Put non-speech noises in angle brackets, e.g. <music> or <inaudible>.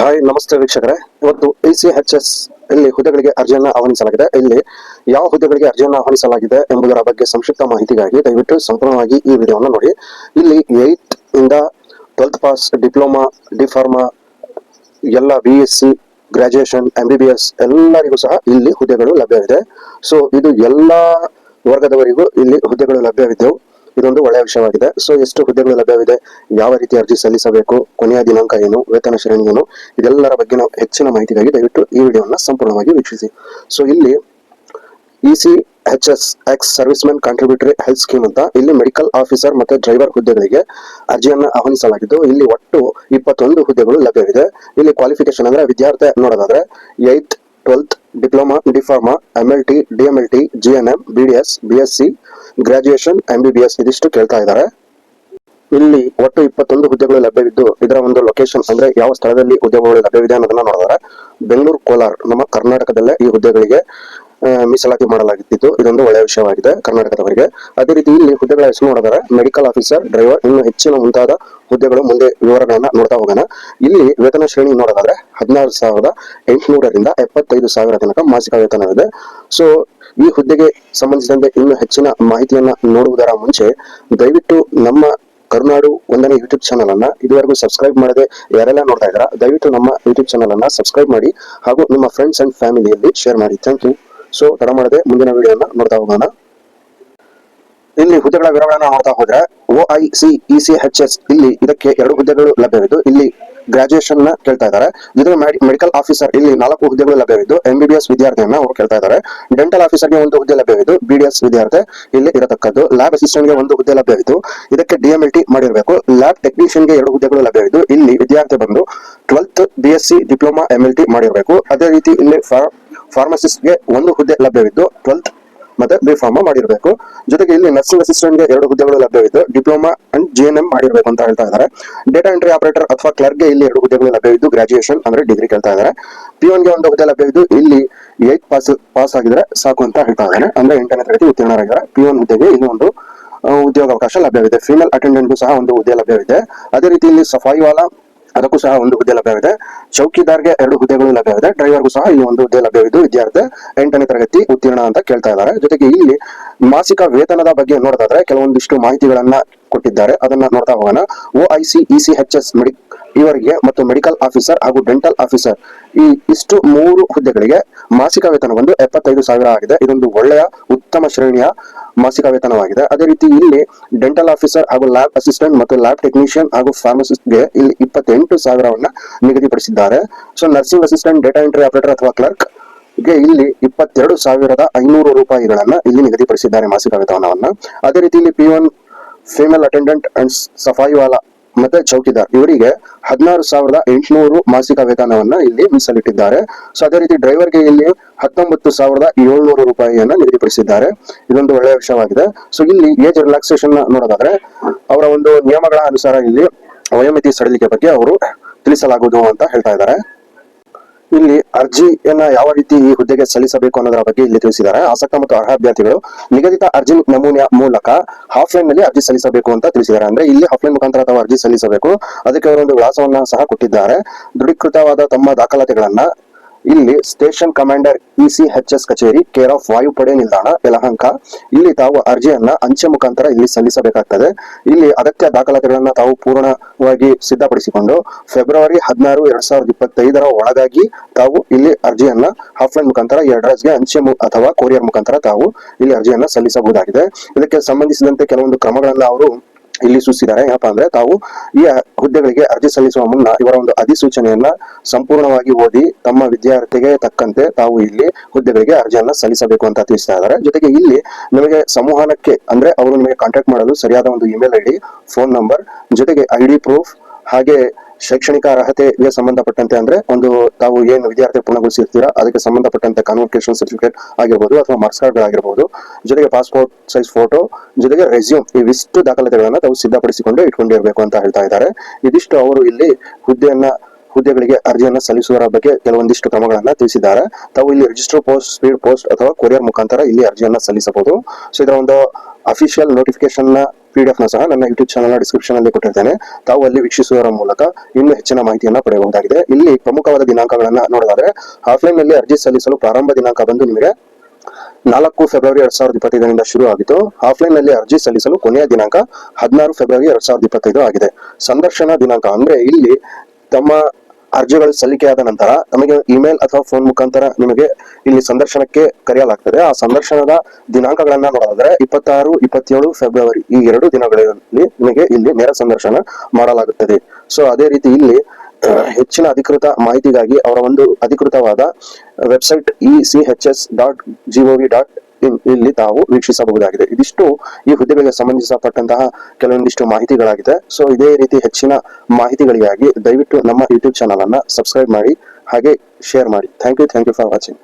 Hi, ನಮಸ್ತೆ ವೀಕ್ಷಕರೇ. ಇವತ್ತು ಐ ಸಿ ಎಚ್ ಎಸ್ ಇಲ್ಲಿ ಹುದ್ದೆಗಳಿಗೆ ಅರ್ಜಿಯನ್ನ ಆಹ್ವಾನಿಸಲಾಗಿದೆ. ಇಲ್ಲಿ ಯಾವ ಹುದ್ದೆಗಳಿಗೆ ಅರ್ಜಿಯನ್ನು ಆಹ್ವಾನಿಸಲಾಗಿದೆ ಎಂಬುದರ ಬಗ್ಗೆ ಸಂಕ್ಷಿಪ್ತ ಮಾಹಿತಿಗಾಗಿ ದಯವಿಟ್ಟು ಸಂಪೂರ್ಣವಾಗಿ ಈ ವಿಡಿಯೋವನ್ನು ನೋಡಿ. ಇಲ್ಲಿ ಏಯ್ತ್ ಇಂದ twelfth pass diploma D Pharma ಎಲ್ಲ B S C graduation M B B S ಎಲ್ಲರಿಗೂ ಸಹ ಇಲ್ಲಿ ಹುದ್ದೆಗಳು ಲಭ್ಯವಿದೆ. ಸೊ ಇದು ಎಲ್ಲ ವರ್ಗದವರಿಗೂ ಇಲ್ಲಿ ಹುದ್ದೆಗಳು ಲಭ್ಯವಿದ್ದವು. ಇದೊಂದು ಒಳ್ಳೆಯ ವಿಷಯವಾಗಿದೆ. ಸೊ ಎಷ್ಟು ಹುದ್ದೆಗಳು ಲಭ್ಯವಿದೆ, ಯಾವ ರೀತಿ ಅರ್ಜಿ ಸಲ್ಲಿಸಬೇಕು, ಕೊನೆಯ ದಿನಾಂಕ ಏನು, ವೇತನ ಶ್ರೇಣಿ ಏನು, ಇದೆಲ್ಲರ ಬಗ್ಗೆ ನಾವು ಹೆಚ್ಚಿನ ಮಾಹಿತಿಗಾಗಿ ದಯವಿಟ್ಟು ಈ ವಿಡಿಯೋವನ್ನು ಸಂಪೂರ್ಣವಾಗಿ ವೀಕ್ಷಿಸಿ. ಸೊ ಇಲ್ಲಿ E C H S ex service men contributory health scheme ಅಂತ ಇಲ್ಲಿ ಮೆಡಿಕಲ್ ಆಫೀಸರ್ ಮತ್ತೆ ಡ್ರೈವರ್ ಹುದ್ದೆಗಳಿಗೆ ಅರ್ಜಿಯನ್ನು ಆಹ್ವಾನಿಸಲಾಗಿದ್ದು, ಇಲ್ಲಿ ಒಟ್ಟು ಇಪ್ಪತ್ತೊಂದು ಹುದ್ದೆಗಳು ಲಭ್ಯವಿದೆ. ಇಲ್ಲಿ ಕ್ವಾಲಿಫಿಕೇಶನ್ ಅಂದ್ರೆ ವಿದ್ಯಾರ್ಥಿ ನೋಡೋದಾದ್ರೆ eighth twelfth diploma D Pharma L T D L T G N M B D S B S C graduation M B B S ಇದಿಷ್ಟು ಕೇಳ್ತಾ ಇದ್ದಾರೆ. ಇಲ್ಲಿ ಒಟ್ಟು ಇಪ್ಪತ್ತೊಂದು ಹುದ್ದೆಗಳು ಲಭ್ಯವಿದ್ದು, ಇದರ ಒಂದು ಲೊಕೇಶನ್ ಅಂದ್ರೆ ಯಾವ ಸ್ಥಳದಲ್ಲಿ ಉದ್ಯೋಗಗಳು ಲಭ್ಯವಿದೆ ಅನ್ನೋದನ್ನ ನೋಡಿದ್ರೆ, ಬೆಂಗಳೂರು ಕೋಲಾರ, ನಮ್ಮ ಕರ್ನಾಟಕದಲ್ಲೇ ಈ ಹುದ್ದೆಗಳಿಗೆ ಮೀಸಲಾತಿ ಮಾಡಲಾಗುತ್ತಿತ್ತು ಇದೊಂದು ಒಳ್ಳೆಯ ವಿಷಯವಾಗಿದೆ ಕರ್ನಾಟಕದವರಿಗೆ. ಅದೇ ರೀತಿ ಇಲ್ಲಿ ಹುದ್ದೆಗಳ ಹೆಸರು ನೋಡಿದರೆ ಮೆಡಿಕಲ್ ಆಫೀಸರ್ ಡ್ರೈವರ್ ಇನ್ನು ಹೆಚ್ಚಿನ ಮುಂತಾದ ಹುದ್ದೆಗಳು ಮುಂದೆ ವಿವರಗಳನ್ನ ನೋಡ್ತಾ ಹೋಗೋಣ. ಇಲ್ಲಿ ವೇತನ ಶ್ರೇಣಿ ನೋಡೋದಾದ್ರೆ ಹದಿನಾರು ಸಾವಿರದ ಎಂಟುನೂರರಿಂದ ಎಪ್ಪತ್ತೈದು ಸಾವಿರ ತನಕ ಮಾಸಿಕ ವೇತನವಿದೆ. ಸೊ ಈ ಹುದ್ದೆಗೆ ಸಂಬಂಧಿಸಿದಂತೆ ಇನ್ನು ಹೆಚ್ಚಿನ ಮಾಹಿತಿಯನ್ನ ನೋಡುವುದರ ಮುಂಚೆ ದಯವಿಟ್ಟು ನಮ್ಮ ಕರುನಾಡು ಒಂದನೇ ಯೂಟ್ಯೂಬ್ ಚಾನಲ್ ಅನ್ನ ಇದುವರೆಗೂ ಸಬ್ಸ್ಕ್ರೈಬ್ ಮಾಡದೆ ಯಾರೆಲ್ಲ ನೋಡ್ತಾ ಇದ್ದಾರೆ, ದಯವಿಟ್ಟು ನಮ್ಮ ಯೂಟ್ಯೂಬ್ ಚಾನಲ್ ಅನ್ನ ಸಬ್ಸ್ಕ್ರೈಬ್ ಮಾಡಿ ಹಾಗೂ ನಿಮ್ಮ ಫ್ರೆಂಡ್ಸ್ ಅಂಡ್ ಫ್ಯಾಮಿಲಿಯಲ್ಲಿ ಶೇರ್ ಮಾಡಿ. ಥ್ಯಾಂಕ್ ಯು ಸೊ ತಡ ಮಾಡದೆ, ಮುಂದಿನ ವಿಡಿಯೋನ ನೋಡ್ತಾ ಹೋಗೋಣ. ಇಲ್ಲಿ ಹುದ್ದೆಗಳ ವಿವರಗಳನ್ನ ನೋಡ್ತಾ ಹೋದ್ರೆ O I C E C H S ಇಲ್ಲಿ ಇದಕ್ಕೆ ಎರಡು ಹುದ್ದೆಗಳು ಲಭ್ಯವಿದ್ದು, ಇಲ್ಲಿ ಗ್ರಾಜುಯೇಷನ್ ಕೇಳ್ತಾ ಇದ್ದಾರೆ. ಜೊತೆಗೆ ಮೆಡಿಕಲ್ ಆಫೀಸರ್ ಇಲ್ಲಿ ನಾಲ್ಕು ಹುದ್ದೆಗಳು ಲಭ್ಯವಿದ್ದು ಎಂ ಬಿ ಬಿ ಎಸ್ ವಿದ್ಯಾರ್ಥಿಯನ್ನ ಅವರು ಕೇಳ್ತಾ ಇದ್ದಾರೆ. ಡೆಂಟಲ್ ಆಫೀಸರ್ಗೆ ಒಂದು ಹುದ್ದೆ ಲಭ್ಯವಿದ್ದು ಬಿ ಡಿ ಎಸ್ ವಿದ್ಯಾರ್ಥಿ ಇಲ್ಲಿ ಇರತಕ್ಕದ್ದು. ಲ್ಯಾಬ್ ಅಸಿಸ್ಟೆಂಟ್ಗೆ ಒಂದು ಹುದ್ದೆ ಲಭ್ಯವಿದ್ದು, ಇದಕ್ಕೆ ಡಿ ಎಂ ಎಲ್ ಟಿ ಮಾಡಿರಬೇಕು. ಲ್ಯಾಬ್ ಟೆಕ್ನಿಷಿಯನ್ಗೆ ಎರಡು ಹುದ್ದೆಗಳು ಲಭ್ಯವಿದ್ದು, ಇಲ್ಲಿ ವಿದ್ಯಾರ್ಥಿ ಬಂದು twelfth B S C diploma M L T ಮಾಡಿರಬೇಕು. ಅದೇ ರೀತಿ ಇಲ್ಲಿ ಫಾರ್ಮಸಿಸ್ಟ್ಗೆ ಒಂದು ಹುದ್ದೆ ಲಭ್ಯವಿದ್ದು ಟ್ವೆಲ್ತ್ ಮತ್ತೆ ಬಿ ಫಾರ್ಮ್ ಮಾಡಿರಬೇಕು. ಜೊತೆಗೆ ಇಲ್ಲಿ ನರ್ಸಿಂಗ್ ಅಸಿಸ್ಟೆಂಟ್ಗೆ ಎರಡು ಹುದ್ದೆಗಳು ಲಭ್ಯವಿದ್ದು diploma and G N M ಮಾಡಿರಬೇಕು ಅಂತ ಹೇಳ್ತಾ ಇದ್ದಾರೆ. ಡೇಟಾ ಎಂಟ್ರಿ ಆಪರೇಟರ್ ಅಥವಾ ಕ್ಲರ್ಕ್ಗೆ ಇಲ್ಲಿ ಎರಡು ಹುದ್ದೆಗಳು ಲಭ್ಯವಿದ್ದು ಗ್ರಾಜುಯೇಷನ್ ಅಂದ್ರೆ ಡಿಗ್ರಿ ಕೇಳ್ತಾ ಇದ್ದಾರೆ. ಪಿಯೋನ್ಗೆ ಒಂದು ಹುದ್ದೆ ಲಭ್ಯವಿದ್ದು, ಇಲ್ಲಿ ಏಟ್ ಪಾಸ್ ಪಾಸ್ ಆಗಿದ್ರೆ ಸಾಕು ಅಂತ ಹೇಳ್ತಾ ಇದ್ದಾರೆ. ಅಂದ್ರೆ ಎಂಟನೇ ತರಗತಿ ಉತ್ತೀರ್ಣರಾಗಿದ್ದಾರೆ. ಒನ್ ಹುದ್ದೆಗೆ ಇಲ್ಲಿ ಒಂದು ಉದ್ಯೋಗ ಉದ್ಯೋಗಾವಕಾಶ ಲಭ್ಯವಿದೆ. ಫಿಮೇಲ್ ಅಟೆಂಡೆಂಟ್ಗೂ ಸಹ ಒಂದು ಹುದ್ದೆ ಲಭ್ಯವಿದೆ. ಅದೇ ರೀತಿ ಇಲ್ಲಿ ಸಫಾಯಿ ವಾಲಾ ಅದಕ್ಕೂ ಸಹ ಒಂದು ಹುದ್ದೆ ಲಭ್ಯವಿದೆ. ಚೌಕಿದಾರ್ಗೆ ಎರಡು ಹುದ್ದೆಗಳು ಲಭ್ಯವಿದೆ. ಡ್ರೈವರ್ಗೂ ಸಹ ಈ ಒಂದು ಹುದ್ದೆ ಲಭ್ಯವಿದ್ದು ವಿದ್ಯಾರ್ಥಿ ಎಂಟನೇ ತರಗತಿ ಉತ್ತೀರ್ಣ ಅಂತ ಕೇಳ್ತಾ ಇದ್ದಾರೆ. ಜೊತೆಗೆ ಇಲ್ಲಿ ಮಾಸಿಕ ವೇತನದ ಬಗ್ಗೆ ನೋಡೋದಾದ್ರೆ ಕೆಲವೊಂದಿಷ್ಟು ಮಾಹಿತಿಗಳನ್ನ ಕೊಟ್ಟಿದ್ದಾರೆ. ಅದನ್ನ ನೋಡ್ತಾ ಹೋಗೋಣ. O I C E C H S ಮೆಡಿ ಇವರಿಗೆ ಮತ್ತು ಮೆಡಿಕಲ್ ಆಫೀಸರ್ ಹಾಗೂ ಡೆಂಟಲ್ ಆಫೀಸರ್ ಈ ಇಷ್ಟು ಮೂರು ಹುದ್ದೆಗಳಿಗೆ ಮಾಸಿಕ ವೇತನ ಒಂದು ಎಪ್ಪತ್ತೈದು ಸಾವಿರ ಆಗಿದೆ. ಇದೊಂದು ಒಳ್ಳೆಯ ಉತ್ತಮ ಶ್ರೇಣಿಯ ಮಾಸಿಕ ವೇತನವಾಗಿದೆ. ಅದೇ ರೀತಿ ಇಲ್ಲಿ ಡೆಂಟಲ್ ಆಫೀಸರ್ ಹಾಗೂ ಲ್ಯಾಬ್ ಅಸಿಸ್ಟೆಂಟ್ ಮತ್ತು ಲ್ಯಾಬ್ ಟೆಕ್ನಿಷಿಯನ್ ಹಾಗೂ ಫಾರ್ಮಸಿಸ್ಟ್ಗೆ ಇಲ್ಲಿ ಇಪ್ಪತ್ತೆಂಟು ಸಾವಿರವನ್ನ ನಿಗದಿಪಡಿಸಿದ್ದಾರೆ. So nursing assistant data entry operator ಅಥವಾ ಕ್ಲರ್ಕ್ಗೆ ಇಲ್ಲಿ ಇಪ್ಪತ್ತೆರಡು ಸಾವಿರದ ಐನೂರು ರೂಪಾಯಿಗಳನ್ನ ಇಲ್ಲಿ ನಿಗದಿಪಡಿಸಿದ್ದಾರೆ ಮಾಸಿಕ ವೇತನವನ್ನ. ಅದೇ ರೀತಿ ಇಲ್ಲಿ peon female attendant and ಸಫಾಯಿ ವಾಲಾ ಮತ್ತೆ ಚೌಕಿದಾರ್. ಇವರಿಗೆ ಹದಿನಾರು ಸಾವಿರದ ಎಂಟುನೂರು ಮಾಸಿಕ ವೇತನವನ್ನ ಇಲ್ಲಿ ಮೀಸಲಿಟ್ಟಿದ್ದಾರೆ. ಸೊ ಅದೇ ರೀತಿ ಡ್ರೈವರ್ಗೆ ಇಲ್ಲಿ ಹತ್ತೊಂಬತ್ತು ಸಾವಿರದ ಏಳ್ನೂರು ರೂಪಾಯಿಯನ್ನ ನಿಗದಿಪಡಿಸಿದ್ದಾರೆ. ಇದೊಂದು ಒಳ್ಳೆಯ ವಿಷಯವಾಗಿದೆ. ಸೊ ಇಲ್ಲಿ ಏಜ್ ರಿಲ್ಯಾಕ್ಸೇಷನ್ ನೋಡೋದಾದ್ರೆ, ಅವರ ಒಂದು ನಿಯಮಗಳ ಅನುಸಾರ ಇಲ್ಲಿ ವಯೋಮಿತಿ ಸಡಿಲಿಕೆ ಬಗ್ಗೆ ಅವರು ತಿಳಿಸಲಾಗುವುದು ಅಂತ ಹೇಳ್ತಾ ಇದ್ದಾರೆ. ಇಲ್ಲಿ ಅರ್ಜಿಯನ್ನ ಯಾವ ರೀತಿ ಈ ಹುದ್ದೆಗೆ ಸಲ್ಲಿಸಬೇಕು ಅನ್ನೋದರ ಬಗ್ಗೆ ಇಲ್ಲಿ ತಿಳಿಸಿದ್ದಾರೆ. ಆಸಕ್ತ ಮತ್ತು ಅರ್ಹ ಅಭ್ಯರ್ಥಿಗಳು ನಿಗದಿತ ಅರ್ಜಿ ನಮೂನೆಯ ಮೂಲಕ ಆಫ್ಲೈನ್ನಲ್ಲಿ ಅರ್ಜಿ ಸಲ್ಲಿಸಬೇಕು ಅಂತ ತಿಳಿಸಿದ್ದಾರೆ. ಅಂದ್ರೆ ಇಲ್ಲಿ ಆಫ್ಲೈನ್ ಮುಖಾಂತರ ತಾವು ಅರ್ಜಿ ಸಲ್ಲಿಸಬೇಕು. ಅದಕ್ಕೆ ಅವರೊಂದು ವಿಳಾಸವನ್ನ ಸಹ ಕೊಟ್ಟಿದ್ದಾರೆ. ದೃಢೀಕೃತವಾದ ತಮ್ಮ ದಾಖಲಾತಿಗಳನ್ನ ಇಲ್ಲಿ station commander EC H S ಕಚೇರಿ, ಕೇರ್ ಆಫ್ ವಾಯುಪಡೆ ನಿಲ್ದಾಣ, ಯಲಹಂಕ. ಇಲ್ಲಿ ತಾವು ಅರ್ಜಿಯನ್ನ ಅಂಚೆ ಮುಖಾಂತರ ಇಲ್ಲಿ ಸಲ್ಲಿಸಬೇಕಾಗ್ತದೆ. ಇಲ್ಲಿ ಅಗತ್ಯ ದಾಖಲಾತಿಗಳನ್ನ ತಾವು ಪೂರ್ಣವಾಗಿ ಸಿದ್ಧಪಡಿಸಿಕೊಂಡು ಫೆಬ್ರವರಿ ಹದಿನಾರು ಎರಡ್ ಸಾವಿರದ ಇಪ್ಪತ್ತೈದರ ಒಳಗಾಗಿ ತಾವು ಇಲ್ಲಿ ಅರ್ಜಿಯನ್ನ ಆಫ್ಲೈನ್ ಮುಖಾಂತರ ಈ ಅಡ್ರೆಸ್ಗೆ ಅಂಚೆ ಅಥವಾ ಕೊರಿಯರ್ ಮುಖಾಂತರ ತಾವು ಇಲ್ಲಿ ಅರ್ಜಿಯನ್ನ ಸಲ್ಲಿಸಬಹುದಾಗಿದೆ. ಇದಕ್ಕೆ ಸಂಬಂಧಿಸಿದಂತೆ ಕೆಲವೊಂದು ಕ್ರಮಗಳನ್ನ ಅವರು ಇಲ್ಲಿ ಸೂಚಿಸಿದ್ದಾರೆ ಏನಪ್ಪಾ ಅಂದ್ರೆ ತಾವು ಈ ಹುದ್ದೆಗಳಿಗೆ ಅರ್ಜಿ ಸಲ್ಲಿಸುವ ಮುನ್ನ ಇವರ ಒಂದು ಅಧಿಸೂಚನೆಯನ್ನ ಸಂಪೂರ್ಣವಾಗಿ ಓದಿ ತಮ್ಮ ವಿದ್ಯಾರ್ಥಿಗೆ ತಕ್ಕಂತೆ ತಾವು ಇಲ್ಲಿ ಹುದ್ದೆಗಳಿಗೆ ಅರ್ಜಿಯನ್ನ ಸಲ್ಲಿಸಬೇಕು ಅಂತ ತಿಳಿಸ್ತಾ ಇದ್ದಾರೆ. ಜೊತೆಗೆ ಇಲ್ಲಿ ನಿಮಗೆ ಸಂವಹನಕ್ಕೆ ಅಂದ್ರೆ ಅವರು ನಿಮಗೆ ಕಾಂಟ್ಯಾಕ್ಟ್ ಮಾಡಲು ಸರಿಯಾದ ಒಂದು email I D phone number ಜೊತೆಗೆ ಐ ಡಿ ಪ್ರೂಫ್ ಹಾಗೆ ಶೈಕ್ಷಣಿಕ ಅರ್ಹತೆಗೆ ಸಂಬಂಧಪಟ್ಟಂತೆ ಅಂದ್ರೆ ಒಂದು ತಾವು ಏನು ವಿದ್ಯಾರ್ಥಿ ಪೂರ್ಣಗೊಳಿಸಿರ್ತೀರಾ, ಅದಕ್ಕೆ ಸಂಬಂಧಪಟ್ಟಂತೆ ಕಾನ್ವೊಕೇಶನ್ ಸರ್ಟಿಫಿಕೇಟ್ ಆಗಿರ್ಬೋದು ಅಥವಾ ಮಾರ್ಕ್ಸ್ ಕಾರ್ಡ್ ಆಗಿರ್ಬೋದು ಜೊತೆಗೆ ಪಾಸ್ಪೋರ್ಟ್ ಸೈಜ್ ಫೋಟೋ ಜೊತೆಗೆ ರೆಸ್ಯೂಮ್ ಇವಿಷ್ಟು ದಾಖಲಾತಿಗಳನ್ನ ತಾವು ಸಿದ್ಧಪಡಿಸಿಕೊಂಡು ಇಟ್ಕೊಂಡಿರ್ಬೇಕು ಅಂತ ಹೇಳ್ತಾ ಇದ್ದಾರೆ. ಇದಿಷ್ಟು ಅವರು ಇಲ್ಲಿ ಹುದ್ದೆಯನ್ನ, ಹುದ್ದೆಗಳಿಗೆ ಅರ್ಜಿಯನ್ನು ಸಲ್ಲಿಸುವುದರ ಬಗ್ಗೆ ಕೆಲವೊಂದಿಷ್ಟು ಕ್ರಮಗಳನ್ನ ತಿಳಿಸಿದ್ದಾರೆ. ತಾವು ಇಲ್ಲಿ ರಿಜಿಸ್ಟರ್ ಪೋಸ್ಟ್ ಸ್ಪೀಡ್ ಪೋಸ್ಟ್ ಅಥವಾ ಕೊರಿಯರ್ ಮುಖಾಂತರ ಇಲ್ಲಿ ಅರ್ಜಿಯನ್ನ ಸಲ್ಲಿಸಬಹುದು. ಸೊ ಇದರ ಒಂದು ಅಫಿಷಿಯಲ್ ನೋಟಿಫಿಕೇಶನ್ನ ಪಿ ಡಿ ನ ಸಹ ನನ್ನ ಯೂಟ್ಯೂಬ್ ಚಾನಲ್ ಡಿಸ್ಕ್ರಿಪ್ಷನ್ ಅಲ್ಲಿ ಕೊಟ್ಟಿರ್ತೇನೆ. ತಾವು ಅಲ್ಲಿ ವೀಕ್ಷಿಸುವುದರ ಮೂಲಕ ಇನ್ನೂ ಹೆಚ್ಚಿನ ಮಾಹಿತಿಯನ್ನು ಪಡೆಯಬಹುದಾಗಿದೆ. ಇಲ್ಲಿ ಪ್ರಮುಖವಾದ ದಿನಾಂಕಗಳನ್ನು ನೋಡೋದಾದ್ರೆ ಆಫ್ಲೈನ್ನಲ್ಲಿ ಅರ್ಜಿ ಸಲ್ಲಿಸಲು ಪ್ರಾರಂಭ ದಿನಾಂಕ ಬಂದು ನಿಮಗೆ ನಾಲ್ಕು ಫೆಬ್ರವರಿ ಎರಡ್ ಸಾವಿರದ ಇಪ್ಪತ್ತೈದರಿಂದ ಶುರು ಆಗಿತ್ತು ಆಫ್ಲೈನ್ನಲ್ಲಿ ಅರ್ಜಿ ಸಲ್ಲಿಸಲು ಕೊನೆಯ ದಿನಾಂಕ ಹದಿನಾರು ಫೆಬ್ರವರಿ ಎರಡ್ ಸಾವಿರದ ಇಪ್ಪತ್ತೈದು ಆಗಿದೆ. ಸಂದರ್ಶನ ದಿನಾಂಕ ಅಂದ್ರೆ ಇಲ್ಲಿ ತಮ್ಮ ಅರ್ಜಿಗಳು ಸಲ್ಲಿಕೆಯಾದ ನಂತರ ನಮಗೆ ಇಮೇಲ್ ಅಥವಾ ಫೋನ್ ಮುಖಾಂತರ ನಿಮಗೆ ಇಲ್ಲಿ ಸಂದರ್ಶನಕ್ಕೆ ಕರೆಯಲಾಗ್ತದೆ. ಆ ಸಂದರ್ಶನದ ದಿನಾಂಕಗಳನ್ನ ನೋಡೋದಾದ್ರೆ ಇಪ್ಪತ್ತಾರು, ಇಪ್ಪತ್ತೇಳು ಫೆಬ್ರವರಿ ಈ ಎರಡು ದಿನಗಳಲ್ಲಿ ನಿಮಗೆ ಇಲ್ಲಿ ನೇರ ಸಂದರ್ಶನ ಮಾಡಲಾಗುತ್ತದೆ. ಸೊ ಅದೇ ರೀತಿ ಇಲ್ಲಿ <clears throat> ಹೆಚ್ಚಿನ ಅಧಿಕೃತ ಮಾಹಿತಿಗಾಗಿ ಅವರ ಒಂದು ಅಧಿಕೃತವಾದ website E C H S dot gov dot ಇಲ್ಲಿ ತಾವು ವೀಕ್ಷಿಸಬಹುದಾಗಿದೆ. ಇದಿಷ್ಟು ಈ ಹುದ್ದೆಗಳಿಗೆ ಸಂಬಂಧಿಸಪಟ್ಟಂತಹ ಕೆಲವೊಂದಿಷ್ಟು ಮಾಹಿತಿಗಳಾಗಿದೆ. ಸೊ, ಇದೇ ರೀತಿ ಹೆಚ್ಚಿನ ಮಾಹಿತಿಗಳಿಗಾಗಿ ದಯವಿಟ್ಟು ನಮ್ಮ ಯೂಟ್ಯೂಬ್ ಚಾನಲ್ ಅನ್ನ ಸಬ್ಸ್ಕ್ರೈಬ್ ಮಾಡಿ, ಹಾಗೆ ಶೇರ್ ಮಾಡಿ. Thank you thank you for watching